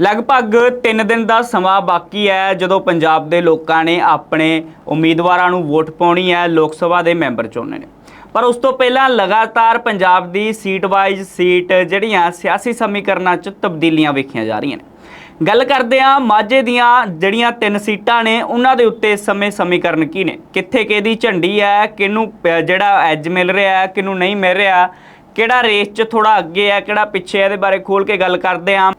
ਲਗਭਗ 3 ਦਿਨ ਦਾ ਸਮਾਂ ਬਾਕੀ ਹੈ, ਜਦੋਂ ਪੰਜਾਬ ਦੇ ਲੋਕਾਂ ਨੇ ਆਪਣੇ ਉਮੀਦਵਾਰਾਂ ਨੂੰ ਵੋਟ ਪਾਉਣੀ ਹੈ, ਲੋਕ ਸਭਾ ਦੇ ਮੈਂਬਰ ਚੁਣਨੇ ਨੇ। ਪਰ ਉਸ ਤੋਂ ਪਹਿਲਾਂ ਲਗਾਤਾਰ ਪੰਜਾਬ ਦੀ ਸੀਟ ਵਾਈਜ਼ ਸੀਟ ਜਿਹੜੀਆਂ ਸਿਆਸੀ ਸਮੀਕਰਨਾਂ 'ਚ ਤਬਦੀਲੀਆਂ ਵੇਖੀਆਂ ਜਾ ਰਹੀਆਂ ਨੇ। ਗੱਲ ਕਰਦੇ ਆ ਮਾਝੇ ਦੀਆਂ ਜਿਹੜੀਆਂ ਤਿੰਨ ਸੀਟਾਂ ਨੇ, ਉਹਨਾਂ ਦੇ ਉੱਤੇ ਇਸ ਸਮੇਂ ਸਮੀਕਰਨ ਕੀ ਨੇ? ਕਿੱਥੇ ਕਿਹਦੀ ਝੰਡੀ ਹੈ, ਕਿਹਨੂੰ ਜਿਹੜਾ ਐਜ ਮਿਲ ਰਿਹਾ ਹੈ, ਕਿਹਨੂੰ ਨਹੀਂ ਮਿਲ ਰਿਹਾ, ਕਿਹੜਾ ਰੇਸ 'ਚ ਥੋੜਾ ਅੱਗੇ ਹੈ, ਕਿਹੜਾ ਪਿੱਛੇ ਹੈ, ਇਹਦੇ ਬਾਰੇ ਖੋਲ ਕੇ ਗੱਲ ਕਰਦੇ ਆ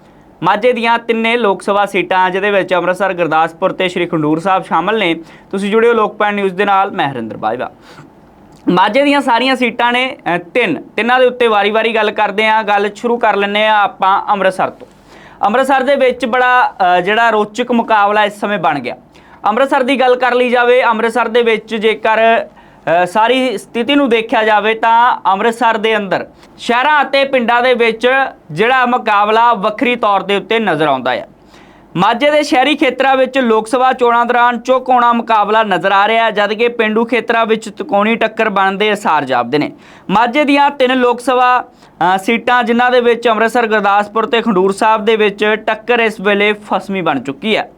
ਮਾਝੇ ਦੀਆਂ ਤਿੰਨੇ ਲੋਕ ਸਭਾ ਸੀਟਾਂ, ਜਿਹਦੇ ਵਿੱਚ ਅੰਮ੍ਰਿਤਸਰ, ਗੁਰਦਾਸਪੁਰ ਤੇ ਸ਼੍ਰੀ ਖੰਡੂਰ ਸਾਹਿਬ ਸ਼ਾਮਲ ਨੇ। ਤੁਸੀਂ ਜੁੜਿਓ ਲੋਕਪਾਲ ਨਿਊਜ਼ ਦੇ ਨਾਲ, ਮੈਂ ਹਰਿੰਦਰ ਬਾਜਵਾ। ਮਾਝੇ ਦੀਆਂ ਸਾਰੀਆਂ ਸੀਟਾਂ ਨੇ ਤਿੰਨ। ਤਿੰਨਾਂ ਦੇ ਉੱਤੇ ਵਾਰੀ-ਵਾਰੀ ਗੱਲ ਕਰਦੇ ਆ ਗੱਲ ਸ਼ੁਰੂ ਕਰ ਲੈਂਦੇ ਆ ਆਪਾਂ ਅੰਮ੍ਰਿਤਸਰ ਤੋਂ। ਅੰਮ੍ਰਿਤਸਰ ਦੇ ਵਿੱਚ ਬੜਾ ਜਿਹੜਾ ਰੋਚਕ ਮੁਕਾਬਲਾ ਇਸ ਸਮੇਂ ਬਣ ਗਿਆ। ਅੰਮ੍ਰਿਤਸਰ ਦੀ ਗੱਲ ਕਰ ਲਈ ਜਾਵੇ, ਅੰਮ੍ਰਿਤਸਰ ਦੇ ਵਿੱਚ ਜੇਕਰ ਸਾਰੀ ਸਥਿਤੀ ਨੂੰ ਦੇਖਿਆ ਜਾਵੇ ਤਾਂ ਅੰਮ੍ਰਿਤਸਰ ਦੇ ਅੰਦਰ ਸ਼ਹਿਰਾਂ ਅਤੇ ਪਿੰਡਾਂ ਦੇ ਵਿੱਚ ਜਿਹੜਾ ਮੁਕਾਬਲਾ ਵੱਖਰੀ ਤੌਰ ਦੇ ਉੱਤੇ ਨਜ਼ਰ ਆਉਂਦਾ ਹੈ। ਮਾਝੇ ਦੇ ਸ਼ਹਿਰੀ ਖੇਤਰਾਂ ਵਿੱਚ ਲੋਕ ਸਭਾ ਚੋਣਾਂ ਦੌਰਾਨ ਚੌਕੋਣਾ ਮੁਕਾਬਲਾ ਨਜ਼ਰ ਆ ਰਿਹਾ ਹੈ ਜਦਕਿ ਪਿੰਡੂ ਖੇਤਰਾਂ ਵਿੱਚ ਤਿਕੋਣੀ ਟੱਕਰ ਬਣਦੇ ਅਸਾਰ ਜਾਪਦੇ ਨੇ। ਮਾਝੇ ਦੀਆਂ ਤਿੰਨ ਲੋਕ ਸਭਾ ਸੀਟਾਂ ਜਿਨ੍ਹਾਂ ਦੇ ਵਿੱਚ ਅੰਮ੍ਰਿਤਸਰ, ਗੁਰਦਾਸਪੁਰ ਤੇ ਖੰਡੂਰ ਸਾਹਿਬ ਦੇ ਵਿੱਚ ਟੱਕਰ ਇਸ ਵੇਲੇ ਫਸਮੀ ਬਣ ਚੁੱਕੀ ਹੈ।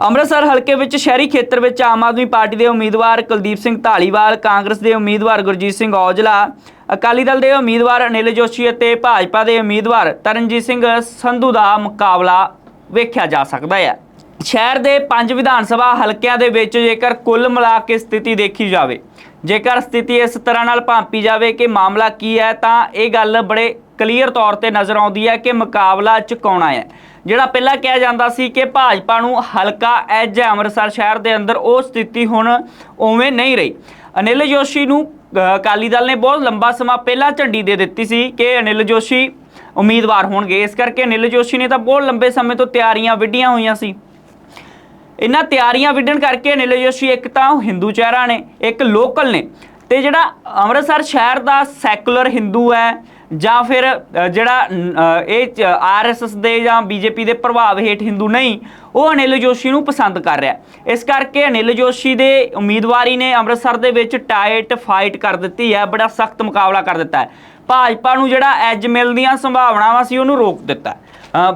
ਅੰਮ੍ਰਿਤਸਰ ਹਲਕੇ ਵਿੱਚ ਸ਼ਹਿਰੀ ਖੇਤਰ ਵਿੱਚ ਆਮ ਆਦਮੀ ਪਾਰਟੀ ਦੇ ਉਮੀਦਵਾਰ ਕੁਲਦੀਪ ਸਿੰਘ ਢਾਲੀਵਾਲ ਕਾਂਗਰਸ ਦੇ ਉਮੀਦਵਾਰ ਗੁਰਜੀਤ ਸਿੰਘ ਔਜਲਾ, ਅਕਾਲੀ ਦਲ ਦੇ ਉਮੀਦਵਾਰ ਅਨਿਲ ਜੋਸ਼ੀ ਅਤੇ ਭਾਜਪਾ ਦੇ ਉਮੀਦਵਾਰ ਤਰਨਜੀਤ ਸਿੰਘ ਸੰਧੂ ਦਾ ਮੁਕਾਬਲਾ ਵੇਖਿਆ ਜਾ ਸਕਦਾ ਹੈ। ਸ਼ਹਿਰ ਦੇ ਪੰਜ ਵਿਧਾਨ ਸਭਾ ਹਲਕਿਆਂ ਦੇ ਵਿੱਚ ਜੇਕਰ ਕੁੱਲ ਮਿਲਾ ਕੇ ਸਥਿਤੀ ਦੇਖੀ ਜਾਵੇ, ਜੇਕਰ ਸਥਿਤੀ ਇਸ ਤਰ੍ਹਾਂ ਨਾਲ ਭਾਂਪੀ ਜਾਵੇ ਕਿ ਮਾਮਲਾ ਕੀ ਹੈ, ਤਾਂ ਇਹ ਗੱਲ ਬੜੇ ਕਲੀਅਰ ਤੌਰ ਤੇ ਨਜ਼ਰ ਆਉਂਦੀ ਹੈ ਕਿ ਮੁਕਾਬਲਾ ਚੁਕਾਉਣਾ ਹੈ। ਜਿਹੜਾ ਪਹਿਲਾਂ ਕਿਹਾ ਜਾਂਦਾ ਸੀ ਕਿ ਭਾਜਪਾ ਨੂੰ ਹਲਕਾ ਐਜ ਹੈ ਅੰਮ੍ਰਿਤਸਰ ਸ਼ਹਿਰ ਦੇ ਅੰਦਰ, ਉਹ ਸਥਿਤੀ ਹੁਣ ਉਵੇਂ ਨਹੀਂ ਰਹੀ। ਅਨਿਲ ਜੋਸ਼ੀ ਨੂੰ ਅਕਾਲੀ ਦਲ ਨੇ ਬਹੁਤ ਲੰਬਾ ਸਮਾਂ ਪਹਿਲਾਂ ਝੰਡੀ ਦੇ ਦਿੱਤੀ ਸੀ ਕਿ ਅਨਿਲ ਜੋਸ਼ੀ ਉਮੀਦਵਾਰ ਹੋਣਗੇ। ਇਸ ਕਰਕੇ ਅਨਿਲ ਜੋਸ਼ੀ ਨੇ ਤਾਂ ਬਹੁਤ ਲੰਬੇ ਸਮੇਂ ਤੋਂ ਤਿਆਰੀਆਂ ਵਿੱਢੀਆਂ ਹੋਈਆਂ ਸੀ। ਇਹਨਾਂ ਤਿਆਰੀਆਂ ਵਿੱਢਣ ਕਰਕੇ ਅਨਿਲ ਜੋਸ਼ੀ ਇੱਕ ਤਾਂ ਹਿੰਦੂ ਚਿਹਰਾ ਨੇ, ਇੱਕ ਲੋਕਲ ਨੇ। ਤੇ ਜਿਹੜਾ ਅੰਮ੍ਰਿਤਸਰ ਸ਼ਹਿਰ ਦਾ ਸੈਕੂਲਰ ਹਿੰਦੂ ਹੈ ਜਾਂ ਫਿਰ ਅ, ਜਿਹੜਾ ਨ- ਅ, ਇਹ ਆਰਐਸਐਸ ਦੇ ਜਾਂ ਬੀਜੇਪੀ ਦੇ ਪ੍ਰਭਾਵ ਹੇਠ ਹਿੰਦੂ ਨਹੀਂ ਉਹ ਅਨਿਲ ਜੋਸ਼ੀ ਨੂੰ ਪਸੰਦ ਕਰ ਰਿਹਾ ਇਸ ਕਰਕੇ ਅਨਿਲ ਜੋਸ਼ੀ ਦੇ ਉਮੀਦਵਾਰੀ ਨੇ ਅੰਮ੍ਰਿਤਸਰ ਦੇ ਵਿੱਚ ਟਾਈਟ ਫਾਈਟ ਕਰ ਦਿੱਤੀ ਹੈ ਬੜਾ ਸਖਤ ਮੁਕਾਬਲਾ ਕਰ ਦਿੱਤਾ ਹੈ। ਭਾਜਪਾ ਨੂੰ ਜਿਹੜਾ ਐਜ ਮਿਲਣ ਦੀਆਂ ਸੰਭਾਵਨਾਵਾਂ ਸੀ ਉਹਨੂੰ ਰੋਕ ਦਿੱਤਾ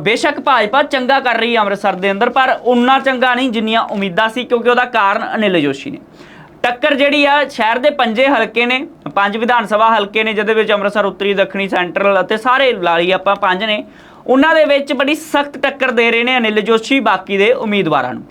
ਬੇਸ਼ੱਕ ਭਾਜਪਾ ਚੰਗਾ ਕਰ ਰਹੀ ਹੈ ਅੰਮ੍ਰਿਤਸਰ ਦੇ ਅੰਦਰ ਪਰ ਉਨਾ ਚੰਗਾ ਨਹੀਂ ਜਿੰਨੀਆਂ ਉਮੀਦਾਂ ਸੀ ਕਿਉਂਕਿ ਉਹਦਾ ਕਾਰਨ ਅਨਿਲ ਜੋਸ਼ੀ ਨੇ। ਟੱਕਰ ਜਿਹੜੀ ਆ, ਸ਼ਹਿਰ ਦੇ ਪੰਜੇ ਹਲਕੇ ਨੇ, ਪੰਜ ਵਿਧਾਨ ਸਭਾ ਹਲਕੇ ਨੇ, ਜਿਹਦੇ ਵਿੱਚ ਅੰਮ੍ਰਿਤਸਰ, ਉੱਤਰੀ, ਦੱਖਣੀ, ਸੈਂਟਰਲ ਅਤੇ ਸਾਰੇ ਲਾਲੀ ਆਪਾਂ ਪੰਜ ਨੇ, ਉਹਨਾਂ ਦੇ ਵਿੱਚ ਬੜੀ ਸਖਤ ਟੱਕਰ ਦੇ ਰਹੇ ਨੇ ਅਨਿਲ ਜੋਸ਼ੀ, ਬਾਕੀ ਦੇ ਉਮੀਦਵਾਰਾਂ ਨੂੰ।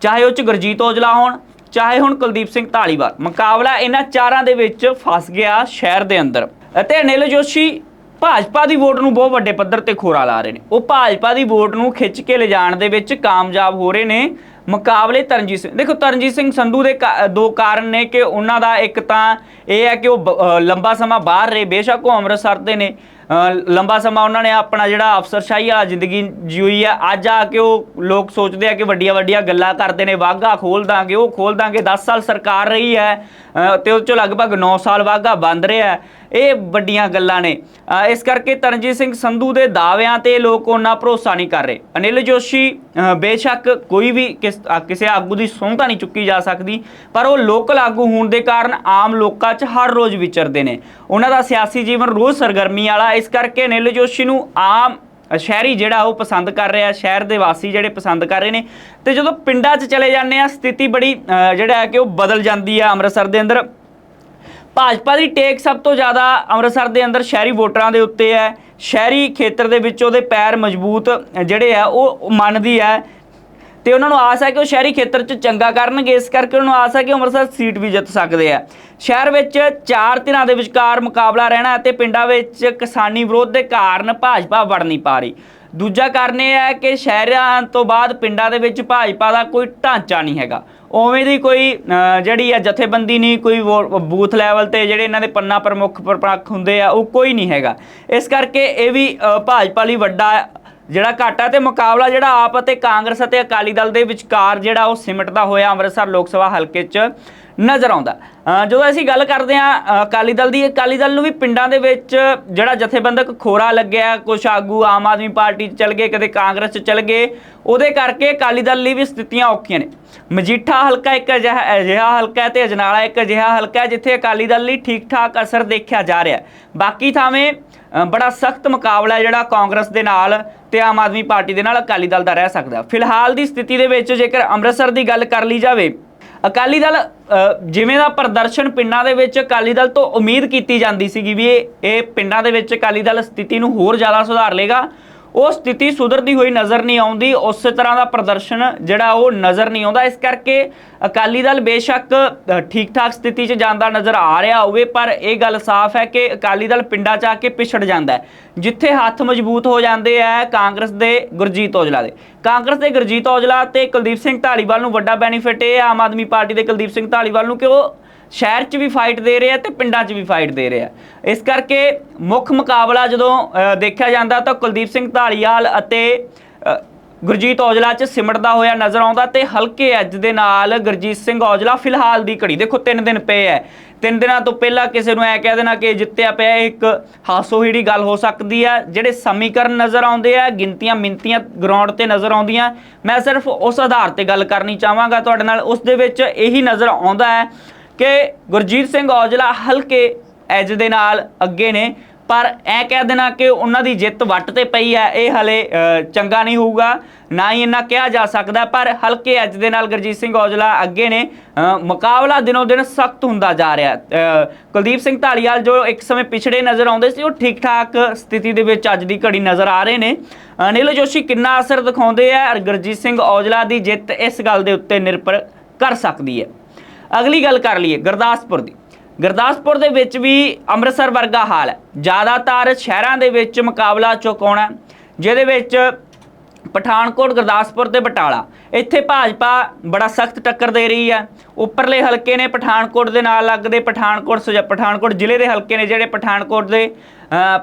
ਚਾਹੇ ਉਹ ਚ ਗੁਰਜੀਤ ਔਜਲਾ ਹੋਣ, ਚਾਹੇ ਹੁਣ ਕੁਲਦੀਪ ਸਿੰਘ ਢਾਲੀਵਾਲ ਮੁਕਾਬਲਾ ਇਹਨਾਂ ਚਾਰਾਂ ਦੇ ਵਿੱਚ ਫਸ ਗਿਆ ਸ਼ਹਿਰ ਦੇ ਅੰਦਰ। ਅਤੇ ਅਨਿਲ ਜੋਸ਼ੀ ਭਾਜਪਾ ਦੀ ਵੋਟ ਨੂੰ ਬਹੁਤ ਵੱਡੇ ਪੱਧਰ ਤੇ ਖੋਰਾ ਲਾ ਰਹੇ ਨੇ। ਉਹ ਭਾਜਪਾ ਦੀ ਵੋਟ ਨੂੰ ਖਿੱਚ ਕੇ ਲਿਜਾਣ ਦੇ ਵਿੱਚ ਕਾਮਯਾਬ ਹੋ ਰਹੇ ਨੇ ਮੁਕਾਬਲੇ ਤਰਨਜੀਤ ਸਿੰਘ ਦੇਖੋ ਤਰਨਜੀਤ ਸਿੰਘ ਸੰਧੂ ਦੇ ਕਾ- ਦੋ ਕਾਰਨ ਨੇ ਕਿ ਉਹਨਾਂ ਦਾ ਇੱਕ ਤਾਂ ਇਹ ਹੈ ਕਿ ਉਹ ਬ- ਲੰਬਾ ਸਮਾਂ ਬਾਹਰ ਰਹੇ ਬੇਸ਼ੱਕ ਉਹ ਅੰਮ੍ਰਿਤਸਰ ਦੇ ਨੇ। ਲੰਬਾ ਸਮਾਂ ਉਹਨਾਂ ਨੇ ਆਪਣਾ ਜਿਹੜਾ ਅਫਸਰਸ਼ਾਹੀ ਵਾਲਾ ਜ਼ਿੰਦਗੀ ਜਿਉਈ ਆ। ਅੱਜ ਆ ਕੇ ਉਹ ਲੋਕ ਸੋਚਦੇ ਆ ਕਿ ਵੱਡੀਆਂ ਵੱਡੀਆਂ ਗੱਲਾਂ ਕਰਦੇ ਨੇ ਵਾਗਾ ਖੋਲ ਦਾਂਗੇ ਉਹ ਖੋਲ ਦਾਂਗੇ। 10 ਸਾਲ ਸਰਕਾਰ ਰਹੀ ਹੈ ਅ, ਤੇ ਉਹ ਚੋਂ ਲਗਭਗ 9 ਸਾਲ ਵਾਗਾ ਬੰਦ ਰਿਹਾ। ਇਹ ਵੱਡੀਆਂ ਗੱਲਾਂ ਨੇ। ਇਸ ਕਰਕੇ ਤਰਨਜੀਤ ਸਿੰਘ ਸੰਧੂ ਦੇ ਦਾਅਵਿਆਂ ਤੇ ਲੋਕ ਉਹਨਾਂ ਭਰੋਸਾ ਨਹੀਂ ਕਰ ਰਹੇ। ਅਨਿਲ ਜੋਸ਼ੀ ਬੇਸ਼ੱਕ ਕੋਈ ਵੀ ਕਿਸੇ ਆਗੂ ਦੀ ਸਹੁੰ ਤਾਂ ਨਹੀਂ ਚੁੱਕੀ ਜਾ ਸਕਦੀ, ਪਰ ਉਹ ਲੋਕਲ ਆਗੂ ਹੋਣ ਦੇ ਕਾਰਨ ਆਮ ਲੋਕਾਂ 'ਚ ਹਰ ਰੋਜ਼ ਵਿਚਰਦੇ ਨੇ। ਉਹਨਾਂ ਦਾ ਸਿਆਸੀ ਜੀਵਨ ਰੋਜ਼ ਸਰਗਰਮੀ ਵਾਲਾ, ਇਸ ਕਰਕੇ ਅਨਿਲ ਜੋਸ਼ੀ ਨੂੰ ਆਮ ਸ਼ਹਿਰੀ ਜਿਹੜਾ ਉਹ ਪਸੰਦ ਕਰ ਰਿਹਾ, ਸ਼ਹਿਰ ਦੇ ਵਾਸੀ ਜਿਹੜੇ ਪਸੰਦ ਕਰ ਰਹੇ ਨੇ। ਤੇ ਜਦੋਂ ਪਿੰਡਾਂ 'ਚ ਚਲੇ ਜਾਂਦੇ ਆ ਸਥਿਤੀ ਬੜੀ ਜਿਹੜਾ ਹੈ ਕਿ ਉਹ ਬਦਲ ਜਾਂਦੀ ਆ ਅੰਮ੍ਰਿਤਸਰ ਦੇ ਅੰਦਰ। ਭਾਜਪਾ ਦੀ ਟੇਕ ਸਭ ਤੋਂ ਜ਼ਿਆਦਾ ਅੰਮ੍ਰਿਤਸਰ ਦੇ ਅੰਦਰ ਸ਼ਹਿਰੀ ਵੋਟਰਾਂ ਦੇ ਉੱਤੇ ਹੈ। ਸ਼ਹਿਰੀ ਖੇਤਰ ਦੇ ਵਿੱਚ ਉਹਦੇ ਪੈਰ ਮਜ਼ਬੂਤ ਜਿਹੜੇ ਆ, ਉਹ ਮੰਨਦੀ ਹੈ। ਤੇ ਉਹਨਾਂ ਨੂੰ ਆਸ ਹੈ ਕਿ ਉਹ ਸ਼ਹਿਰੀ ਖੇਤਰ 'ਚ ਚੰਗਾ ਕਰਨਗੇ। ਇਸ ਕਰਕੇ ਉਹਨਾਂ ਨੂੰ ਆਸ ਹੈ ਕਿ ਅੰਮ੍ਰਿਤਸਰ ਸੀਟ ਵੀ ਜਿੱਤ ਸਕਦੇ ਆ। ਸ਼ਹਿਰ ਵਿੱਚ ਚਾਰ ਧਿਰਾਂ ਦੇ ਵਿਚਕਾਰ ਮੁਕਾਬਲਾ ਰਹਿਣਾ ਅਤੇ ਪਿੰਡਾਂ ਵਿੱਚ ਕਿਸਾਨੀ ਵਿਰੋਧ ਦੇ ਕਾਰਨ ਭਾਜਪਾ ਵੜ ਨਹੀਂ ਪਾ ਰਹੀ। ਦੂਜਾ ਕਾਰਨ ਇਹ ਹੈ ਕਿ ਸ਼ਹਿਰਾਂ ਤੋਂ ਬਾਅਦ ਪਿੰਡਾਂ ਦੇ ਵਿੱਚ ਭਾਜਪਾ ਦਾ ਕੋਈ ਢਾਂਚਾ ਨਹੀਂ ਹੈਗਾ। ਉਵੇਂ ਦੀ ਕੋਈ ਜਿਹੜੀ ਆ ਜਥੇਬੰਦੀ ਨਹੀਂ, ਕੋਈ ਵੋ- ਬੂਥ ਲੈਵਲ ਤੇ ਜਿਹੜੇ ਇਹਨਾਂ ਦੇ ਪੰਨਾ ਪ੍ਰਮੁੱਖ ਪ੍ਰਪੱਖ ਹੁੰਦੇ ਆ, ਉਹ ਕੋਈ ਨਹੀਂ ਹੈਗਾ। ਇਸ ਕਰਕੇ ਇਹ ਵੀ ਭਾਜਪਾ ਲਈ ਵੱਡਾ ਜਿਹੜਾ ਘਾਟਾ ਤੇ ਮੁਕਾਬਲਾ ਜਿਹੜਾ ਆਪ ਅਤੇ ਕਾਂਗਰਸ ਅਤੇ ਅਕਾਲੀ ਦਲ ਦੇ ਵਿਚਕਾਰ ਜਿਹੜਾ ਉਹ ਸਿਮਟਦਾ ਹੋਇਆ ਅੰਮ੍ਰਿਤਸਰ ਲੋਕ ਸਭਾ ਹਲਕੇ 'ਚ ਨਜ਼ਰ ਆਉਂਦਾ। ਜਦੋਂ ਅਸੀਂ ਗੱਲ ਕਰਦੇ ਹਾਂ ਅਕਾਲੀ ਦਲ ਦੀ, ਅਕਾਲੀ ਦਲ ਨੂੰ ਵੀ ਪਿੰਡਾਂ ਦੇ ਵਿੱਚ ਜਿਹੜਾ ਜਥੇਬੰਦਕ ਖੋਰਾ ਲੱਗਿਆ ਕੁਝ ਆਗੂ ਆਮ ਆਦਮੀ ਪਾਰਟੀ 'ਚ ਚਲ ਗਏ, ਕਦੇ ਕਾਂਗਰਸ 'ਚ ਚਲ ਗਏ, ਉਹਦੇ ਕਰਕੇ ਅਕਾਲੀ ਦਲ ਲਈ ਵੀ ਸਥਿਤੀਆਂ ਔਖੀਆਂ ਨੇ। ਮਜੀਠਾ ਹਲਕਾ ਇੱਕ ਅਜਿਹਾ ਅਜਿਹਾ ਹਲਕਾ ਹੈ ਤੇ ਅਜਨਾਲਾ ਇੱਕ ਅਜਿਹਾ ਹਲਕਾ ਹੈ, ਜਿੱਥੇ ਅਕਾਲੀ ਦਲ ਲਈ ਠੀਕ ਠਾਕ ਅਸਰ ਦੇਖਿਆ ਜਾ ਰਿਹਾ ਬਾਕੀ ਥਾਵੇਂ ਬੜਾ ਸਖਤ ਮੁਕਾਬਲਾ ਜਿਹੜਾ ਕਾਂਗਰਸ ਦੇ ਨਾਲ ਤੇ ਆਮ ਆਦਮੀ ਪਾਰਟੀ ਦੇ ਨਾਲ ਅਕਾਲੀ ਦਲ ਦਾ ਰਹਿ ਸਕਦਾ। ਫਿਲਹਾਲ ਦੀ ਸਥਿਤੀ ਦੇ ਵਿੱਚ ਜੇਕਰ ਅੰਮ੍ਰਿਤਸਰ ਦੀ ਗੱਲ ਕਰ ਲਈ ਜਾਵੇ ਅਕਾਲੀ ਦਲ ਜਿਵੇਂ ਦਾ ਪ੍ਰਦਰਸ਼ਨ ਪਿੰਡਾਂ ਦੇ ਵਿੱਚ ਅਕਾਲੀ ਦਲ ਤੋਂ ਉਮੀਦ ਕੀਤੀ ਜਾਂਦੀ ਸੀਗੀ ਵੀ ਇਹ ਇਹ ਪਿੰਡਾਂ ਦੇ ਵਿੱਚ ਅਕਾਲੀ ਦਲ ਸਥਿਤੀ ਨੂੰ ਹੋਰ ਜ਼ਿਆਦਾ ਸੁਧਾਰ ਲੇਗਾ ਉਹ ਸਥਿਤੀ ਸੁਧਰਦੀ ਹੋਈ ਨਜ਼ਰ ਨਹੀਂ ਆਉਂਦੀ। ਉਸੇ ਤਰ੍ਹਾਂ ਦਾ ਪ੍ਰਦਰਸ਼ਨ ਜਿਹੜਾ ਉਹ ਨਜ਼ਰ ਨਹੀਂ ਆਉਂਦਾ। ਇਸ ਕਰਕੇ ਅਕਾਲੀ ਦਲ ਬੇਸ਼ੱਕ ਠੀਕ-ਠਾਕ ਸਥਿਤੀ 'ਚ ਜਾਂਦਾ ਨਜ਼ਰ ਆ ਰਿਹਾ ਹੋਵੇ, ਪਰ ਇਹ ਗੱਲ ਸਾਫ਼ ਹੈ ਕਿ ਅਕਾਲੀ ਦਲ ਪਿੰਡਾਂ 'ਚ ਆ ਕੇ ਪਿਛੜ ਜਾਂਦਾ ਜਿੱਥੇ ਹੱਥ ਮਜ਼ਬੂਤ ਹੋ ਜਾਂਦੇ ਆ ਕਾਂਗਰਸ ਦੇ ਗੁਰਜੀਤ ਔਜਲਾ ਦੇ। ਕਾਂਗਰਸ ਦੇ ਗੁਰਜੀਤ ਔਜਲਾ ਤੇ ਕੁਲਦੀਪ ਸਿੰਘ ਢਾਲੀਵਾਲ ਨੂੰ ਵੱਡਾ ਬੈਨੀਫਿਟ ਇਹ ਆਮ ਆਦਮੀ ਪਾਰਟੀ ਦੇ ਕੁਲਦੀਪ ਸਿੰਘ ਢਾਲੀਵਾਲ ਨੂੰ ਕਿ ਉਹ ਸ਼ਹਿਰ 'ਚ ਵੀ ਫਾਈਟ ਦੇ ਰਿਹਾ ਆ ਤੇ ਪਿੰਡਾਂ 'ਚ ਵੀ ਫਾਈਟ ਦੇ ਰਿਹਾ। ਇਸ ਕਰਕੇ ਮੁੱਖ ਮੁਕਾਬਲਾ ਜਦੋਂ ਦੇਖਿਆ ਜਾਂਦਾ ਤਾਂ ਕੁਲਦੀਪ ਸਿੰਘ ਢਾਲੀਵਾਲ ਅਤੇ ਗੁਰਜੀਤ ਔਜਲਾ 'ਚ ਸਿਮਟਦਾ ਹੋਇਆ ਨਜ਼ਰ ਆਉਂਦਾ ਤੇ ਹਲਕੇ ਅੱਜ ਦੇ ਨਾਲ ਗੁਰਜੀਤ ਸਿੰਘ ਔਜਲਾ ਫਿਲਹਾਲ ਦੀ ਘੜੀ। ਦੇਖੋ 3 ਦਿਨ ਪਏ ਐ। ਤਿੰਨ ਦਿਨਾਂ ਤੋਂ ਪਹਿਲਾਂ ਕਿਸੇ ਨੂੰ ਐ ਕਹਿ ਦੇਣਾ ਕਿ ਜਿੱਤਿਆ ਪਿਆ ਇੱਕ ਹਾਸੋਹੀੜੀ ਗੱਲ ਹੋ ਸਕਦੀ ਆ। ਜਿਹੜੇ ਸਮੀਕਰਨ ਨਜ਼ਰ ਆਉਂਦੇ ਆ, ਗਿਣਤੀਆਂ ਮਿੰਤੀਆਂ ਗਰਾਊਂਡ ਤੇ ਨਜ਼ਰ ਆਉਂਦੀਆਂ। ਮੈਂ ਸਿਰਫ ਉਸ ਆਧਾਰ ਤੇ ਗੱਲ ਕਰਨੀ ਚਾਹਾਂਗਾ ਤੁਹਾਡੇ ਨਾਲ। ਉਸ ਦੇ ਵਿੱਚ ਇਹੀ ਨਜ਼ਰ ਆਉਂਦਾ ਹੈ ਕਿ ਗੁਰਜੀਤ ਸਿੰਘ ਔਜਲਾ ਹਲਕੇ ਐਜ ਦੇ ਨਾਲ ਅੱਗੇ ਨੇ, ਪਰ ਐ ਕਹਿ ਦੇਣਾ ਕਿ ਉਹਨਾਂ ਦੀ ਜਿੱਤ ਵੱਟ ਤੇ ਪਈ ਹੈ, ਇਹ ਹਲੇ ਚੰਗਾ ਨਹੀਂ ਹੋਊਗਾ, ਨਾ ਹੀ ਇਹਨਾਂ ਕਿਹਾ ਜਾ ਸਕਦਾ, ਪਰ ਹਲਕੇ ਐਜ ਦੇ ਨਾਲ ਗੁਰਜੀਤ ਸਿੰਘ ਔਜਲਾ ਅੱਗੇ ਨੇ ਮੁਕਾਬਲਾ ਦਿਨੋਂ ਦਿਨ ਸਖਤ ਹੁੰਦਾ ਜਾ ਰਿਹਾ ਕੁਲਦੀਪ ਸਿੰਘ ਢਾਲੀਵਾਲ ਜੋ ਇੱਕ ਸਮੇਂ ਪਿਛੜੇ ਨਜ਼ਰ ਆਉਂਦੇ ਸੀ, ਉਹ ਠੀਕ ਠਾਕ ਸਥਿਤੀ ਦੇ ਵਿੱਚ ਅੱਜ ਦੀ ਘੜੀ ਨਜ਼ਰ ਆ ਰਹੇ ਨੇ। ਅਨਿਲ ਜੋਸ਼ੀ ਕਿੰਨਾ ਅਸਰ ਦਿਖਾਉਂਦੇ ਆ ਗੁਰਜੀਤ ਸਿੰਘ ਔਜਲਾ ਦੀ ਜਿੱਤ ਇਸ ਗੱਲ ਦੇ ਉੱਤੇ ਨਿਰਭਰ ਕਰ ਸਕਦੀ ਹੈ। ਅਗਲੀ ਗੱਲ ਕਰ ਲਈਏ ਗੁਰਦਾਸਪੁਰ ਦੀ। ਗੁਰਦਾਸਪੁਰ ਦੇ ਵਿੱਚ ਵੀ ਅੰਮ੍ਰਿਤਸਰ ਵਰਗਾ ਹਾਲ ਹੈ। ਜ਼ਿਆਦਾਤਰ ਸ਼ਹਿਰਾਂ ਦੇ ਵਿੱਚ ਮੁਕਾਬਲਾ ਚੁਕਾਉਣਾ ਜਿਹਦੇ ਵਿੱਚ ਪਠਾਨਕੋਟ, ਗੁਰਦਾਸਪੁਰ ਤੇ ਬਟਾਲਾ। ਇੱਥੇ ਭਾਜਪਾ ਬੜਾ ਸਖਤ ਟੱਕਰ ਦੇ ਰਹੀ ਹੈ। ਉੱਪਰਲੇ ਹਲਕੇ ਨੇ ਪਠਾਨਕੋਟ ਦੇ ਨਾਲ ਲੱਗਦੇ ਪਠਾਨਕੋਟ, ਸੁਜਾ, ਪਠਾਨਕੋਟ ਜ਼ਿਲ੍ਹੇ ਦੇ ਹਲਕੇ ਨੇ ਜਿਹੜੇ ਪਠਾਨਕੋਟ ਦੇ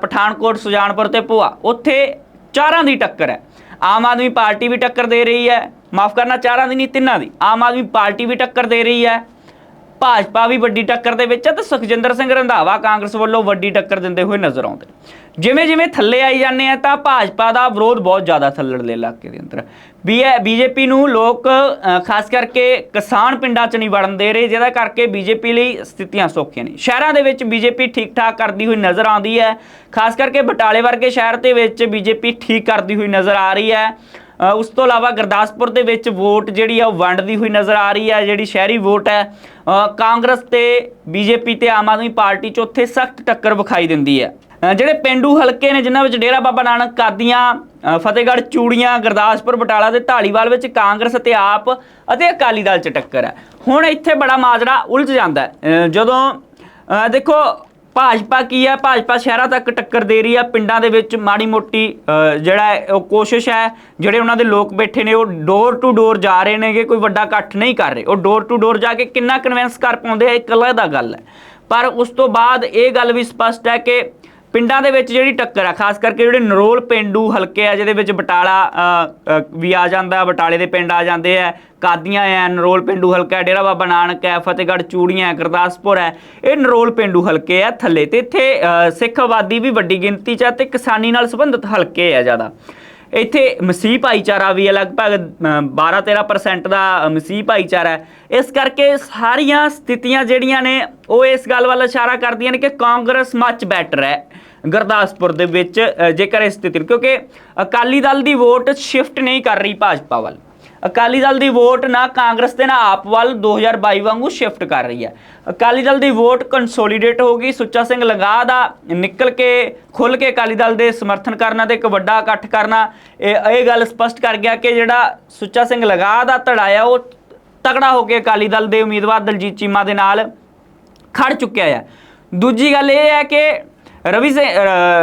ਪਠਾਨਕੋਟ, ਸੁਜਾਨਪੁਰ ਤੇ ਭੂਆ। ਉੱਥੇ ਚਾਰਾਂ ਦੀ ਟੱਕਰ ਹੈ। ਆਮ ਆਦਮੀ ਪਾਰਟੀ ਵੀ ਟੱਕਰ ਦੇ ਰਹੀ ਹੈ। ਮਾਫ ਕਰਨਾ, ਚਾਰਾਂ ਦੀ ਨਹੀਂ, ਤਿੰਨਾਂ ਦੀ। ਆਮ ਆਦਮੀ ਪਾਰਟੀ ਵੀ ਟੱਕਰ ਦੇ ਰਹੀ ਹੈ। ਭਾਜਪਾ ਵੀ ਵੱਡੀ ਟੱਕਰ ਦੇ ਵਿੱਚ ਹੈ ਤੇ ਸੁਖਜਿੰਦਰ ਸਿੰਘ ਰੰਧਾਵਾ ਕਾਂਗਰਸ ਵੱਲੋਂ ਵੱਡੀ ਟੱਕਰ ਦਿੰਦੇ ਹੋਏ ਨਜ਼ਰ ਆਉਂਦੇ ਜਿਵੇਂ ਜਿਵੇਂ ਥੱਲੇ ਆਈ ਜਾਂਦੇ ਆ ਤਾਂ ਭਾਜਪਾ ਦਾ ਵਿਰੋਧ ਬਹੁਤ ਜ਼ਿਆਦਾ ਥੱਲੜਲੇ ਇਲਾਕੇ ਦੇ ਅੰਦਰ। ਵੀ ਇਹ ਬੀਜੇਪੀ ਨੂੰ ਲੋਕ ਖਾਸ ਕਰਕੇ ਕਿਸਾਨ ਪਿੰਡਾਂ 'ਚ ਨਹੀਂ ਵੜਨ ਦੇ ਰਹੇ, ਜਿਹਦਾ ਕਰਕੇ ਬੀਜੇਪੀ ਲਈ ਸਥਿਤੀਆਂ ਸੌਖੀਆਂ ਨਹੀਂ ਸ਼ਹਿਰਾਂ ਦੇ ਵਿੱਚ ਬੀਜੇਪੀ ਠੀਕ ਠਾਕ ਕਰਦੀ ਹੋਈ ਨਜ਼ਰ ਆਉਂਦੀ ਹੈ। ਖਾਸ ਕਰਕੇ ਬਟਾਲੇ ਵਰਗੇ ਸ਼ਹਿਰ ਦੇ ਵਿੱਚ ਬੀਜੇਪੀ ਠੀਕ ਕਰਦੀ ਹੋਈ ਨਜ਼ਰ ਆ ਰਹੀ ਹੈ। ਉਸ ਤੋਂ ਇਲਾਵਾ ਗੁਰਦਾਸਪੁਰ ਦੇ ਵਿੱਚ ਵੋਟ ਜਿਹੜੀ ਆ ਉਹ ਵੰਡਦੀ ਹੋਈ ਨਜ਼ਰ ਆ ਰਹੀ ਹੈ ਜਿਹੜੀ ਸ਼ਹਿਰੀ ਵੋਟ ਹੈ ਅ, ਕਾਂਗਰਸ ਤੇ ਬੀਜੇਪੀ ਤੇ ਆਮ ਆਦਮੀ ਪਾਰਟੀ ਚ ਉੱਥੇ ਸਖਤ ਟੱਕਰ ਵਿਖਾਈ ਦਿੰਦੀ ਹੈ। ਜਿਹੜੇ ਪਿੰਡੂ ਹਲਕੇ ਨੇ ਜਿਨ੍ਹਾਂ ਵਿੱਚ ਡੇਰਾ ਬਾਬਾ ਨਾਨਕ ਕਾਦੀਆਂ ਫਤਿਹਗੜ੍ਹ ਚੂੜੀਆਂ ਗੁਰਦਾਸਪੁਰ ਬਟਾਲਾ ਤੇ ਢਾਲੀਵਾਲ ਵਿੱਚ ਕਾਂਗਰਸ ਅਤੇ ਆਪ ਅਤੇ ਅਕਾਲੀ ਦਲ ਚ ਟੱਕਰ ਹੈ। ਹੁਣ ਇੱਥੇ ਬੜਾ ਮਾਜਰਾ ਉਲਝ ਜਾਂਦਾ ਜਦੋਂ ਦੇਖੋ ਭਾਜਪਾ ਕੀ ਹੈ ਭਾਜਪਾ ਸ਼ਹਿਰਾਂ ਤੱਕ ਟੱਕਰ ਦੇ ਰਹੀ ਹੈ ਪਿੰਡਾਂ ਦੇ ਵਿੱਚ ਮਾੜੀ ਮੋਟੀ ਜਿਹੜਾ ਉਹ ਕੋਸ਼ਿਸ਼ ਹੈ, ਜਿਹੜੇ ਉਹਨਾਂ ਦੇ ਲੋਕ ਬੈਠੇ ਨੇ, ਉਹ ਡੋਰ ਟੂ ਡੋਰ ਜਾ ਰਹੇ ਨੇਗੇ, ਕੋਈ ਵੱਡਾ ਇਕੱਠ ਨਹੀਂ ਕਰ ਰਹੇ। ਉਹ ਡੋਰ ਟੂ ਡੋਰ ਜਾ ਕੇ ਕਿੰਨਾ ਕਨਵਿੰਸ ਕਰ ਪਾਉਂਦੇ ਆ, ਇਹ ਕਲਾ ਦਾ ਗੱਲ ਹੈ। ਪਰ ਉਸ ਤੋਂ ਬਾਅਦ ਇਹ ਗੱਲ ਵੀ ਸਪਸ਼ਟ ਹੈ ਕਿ ਪਿੰਡਾਂ ਦੇ ਵਿੱਚ ਜਿਹੜੀ ਟੱਕਰ ਆ, ਖਾਸ ਕਰਕੇ ਜਿਹੜੇ ਨਰੋਲ ਪਿੰਡੂ ਹਲਕੇ ਆ, ਜਿਹਦੇ ਵਿੱਚ ਬਟਾਲਾ ਵੀ ਆ ਜਾਂਦਾ, ਬਟਾਲੇ ਦੇ ਪਿੰਡ ਆ ਜਾਂਦੇ ਆ, ਕਾਦੀਆਂ ਆ, ਨਰੋਲ ਪਿੰਡੂ ਹਲਕਾ ਡੇਰਾ ਬਾਬਾ ਨਾਨਕ ਹੈ, ਫਤਿਹਗੜ੍ਹ ਚੂੜੀਆਂ ਗੁਰਦਾਸਪੁਰ ਹੈ, ਇਹ ਨਰੋਲ ਪਿੰਡੂ ਹਲਕੇ ਆ ਥੱਲੇ ਤੇ ਇੱਥੇ ਸਿੱਖ ਆਬਾਦੀ ਵੀ ਵੱਡੀ ਗਿਣਤੀ ਚ ਆ ਤੇ ਕਿਸਾਨੀ ਨਾਲ ਸੰਬੰਧਿਤ ਹਲਕੇ ਆ ਜ਼ਿਆਦਾ। ਇੱਥੇ ਮਸੀਹ ਭਾਈਚਾਰਾ ਵੀ ਹੈ ਲਗਭਗ 12-13% ਦਾ ਮਸੀਹ ਭਾਈਚਾਰਾ ਹੈ। ਇਸ ਕਰਕੇ ਸਾਰੀਆਂ ਸਥਿਤੀਆਂ ਜਿਹੜੀਆਂ ਨੇ, ਉਹ ਇਸ ਗੱਲ ਵੱਲ ਇਸ਼ਾਰਾ ਕਰਦੀਆਂ ਨੇ ਕਿ ਕਾਂਗਰਸ ਮੱਚ ਬੈਟਰ ਹੈ। ਗੁਰਦਾਸਪੁਰ ਦੇ ਵਿੱਚ ਜੇਕਰ ਇਸ ਸਥਿਤੀ ਕਿਉਂਕਿ ਅਕਾਲੀ ਦਲ ਦੀ ਵੋਟ ਸ਼ਿਫਟ ਨਹੀਂ ਕਰ ਰਹੀ ਭਾਜਪਾ ਵੱਲ। ਅਕਾਲੀ ਦਲ ਦੀ ਵੋਟ ਨਾ ਕਾਂਗਰਸ ਤੇ ਨਾ ਆਪ ਵੱਲ 2022 ਵਾਂਗੂ ਸ਼ਿਫਟ ਕਰ ਰਹੀ ਹੈ। ਅਕਾਲੀ ਦਲ ਦੀ ਵੋਟ ਕੰਸੋਲੀਡੇਟ ਹੋ ਗਈ। ਸੁੱਚਾ ਸਿੰਘ ਲੰਗਾ ਦਾ ਨਿਕਲ ਕੇ ਖੁੱਲ ਕੇ ਅਕਾਲੀ ਦਲ ਦੇ ਸਮਰਥਨ ਕਰਨਾ ਤੇ ਇੱਕ ਵੱਡਾ ਇਕੱਠ ਕਰਨਾ, ਇਹ ਇਹ ਗੱਲ ਸਪਸ਼ਟ ਕਰ ਗਿਆ ਕਿ ਜਿਹੜਾ ਸੁੱਚਾ ਸਿੰਘ ਲੰਗਾ ਦਾ ਧੜਾ ਆ, ਉਹ ਤਕੜਾ ਹੋ ਕੇ ਅਕਾਲੀ ਦਲ ਦੇ ਉਮੀਦਵਾਰ ਦਲਜੀਤ ਚੀਮਾ ਦੇ ਨਾਲ ਖੜ ਚੁੱਕਿਆ ਹੈ ਦੂਜੀ ਗੱਲ ਇਹ ਹੈ ਕਿ ਰਵੀ ਸਿੰਘ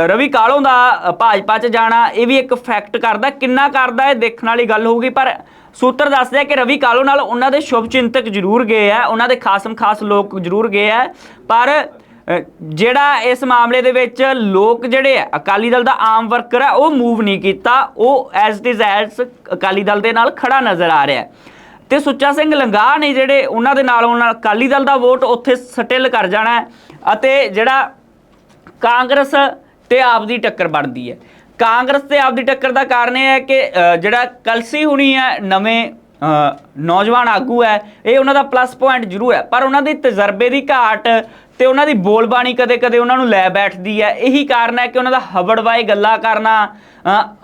ਰਵੀ ਕਾਲੋਂ ਦਾ ਭਾਜਪਾ 'ਚ ਜਾਣਾ, ਇਹ ਵੀ ਇੱਕ ਫੈਕਟ ਕਰਦਾ ਕਿੰਨਾ ਕਰਦਾ ਇਹ ਦੇਖਣ ਵਾਲੀ ਗੱਲ ਹੋਊਗੀ, ਪਰ ਸੂਤਰ ਦੱਸਦੇ ਆ ਕਿ ਰਵੀ ਕਾਲੋਂ ਨਾਲ ਉਹਨਾਂ ਦੇ ਸ਼ੁਭ ਚਿੰਤਕ ਜ਼ਰੂਰ ਗਏ ਆ ਉਹਨਾਂ ਦੇ ਖਾਸਮ ਖਾਸ ਲੋਕ ਜ਼ਰੂਰ ਗਏ ਆ ਪਰ ਜਿਹੜਾ ਇਸ ਮਾਮਲੇ ਦੇ ਵਿੱਚ ਲੋਕ ਜਿਹੜੇ ਆ ਅਕਾਲੀ ਦਲ ਦਾ ਆਮ ਵਰਕਰ ਹੈ, ਉਹ ਮੂਵ ਨਹੀਂ ਕੀਤਾ। ਉਹ as it is as Akali Dal ਦੇ ਨਾਲ ਖੜਾ ਨਜ਼ਰ ਆ ਰਿਹਾ ਹੈ। ਤੇ ਸੁੱਚਾ ਸਿੰਘ ਲੰਗਾਹ ਨੇ ਜਿਹੜੇ ਉਹਨਾਂ ਦੇ ਨਾਲ ਉਹਨਾਂ ਅਕਾਲੀ ਦਲ ਦਾ ਵੋਟ ਉੱਥੇ ਸਟਿਲ ਕਰ ਜਾਣਾ ਅਤੇ ਜਿਹੜਾ ਕਾਂਗਰਸ ਤੇ ਆਪ ਦੀ ਟੱਕਰ ਬਣਦੀ ਹੈ। ਕਾਂਗਰਸ ਤੇ ਆਪ ਦੀ ਟੱਕਰ ਦਾ ਕਾਰਨ ਇਹ ਹੈ ਕਿ ਜਿਹੜਾ ਕਲਸੀ ਹੁਣੀ ਹੈ, ਨਵੇਂ ਨੌਜਵਾਨ ਆਗੂ ਹੈ, ਇਹ ਉਹਨਾਂ ਦਾ ਪਲੱਸ ਪੁਆਇੰਟ ਜ਼ਰੂਰ ਹੈ। ਪਰ ਉਹਨਾਂ ਦੀ ਤਜਰਬੇ ਦੀ ਘਾਟ ਤੇ ਉਹਨਾਂ ਦੀ ਬੋਲਬਾਣੀ ਕਦੇ-ਕਦੇ ਉਹਨਾਂ ਨੂੰ ਲੈ ਬੈਠਦੀ ਹੈ। ਇਹੀ ਕਾਰਨ ਹੈ ਕਿ ਉਹਨਾਂ ਦਾ ਹਬੜਵਾਏ ਗੱਲਾਂ ਕਰਨਾ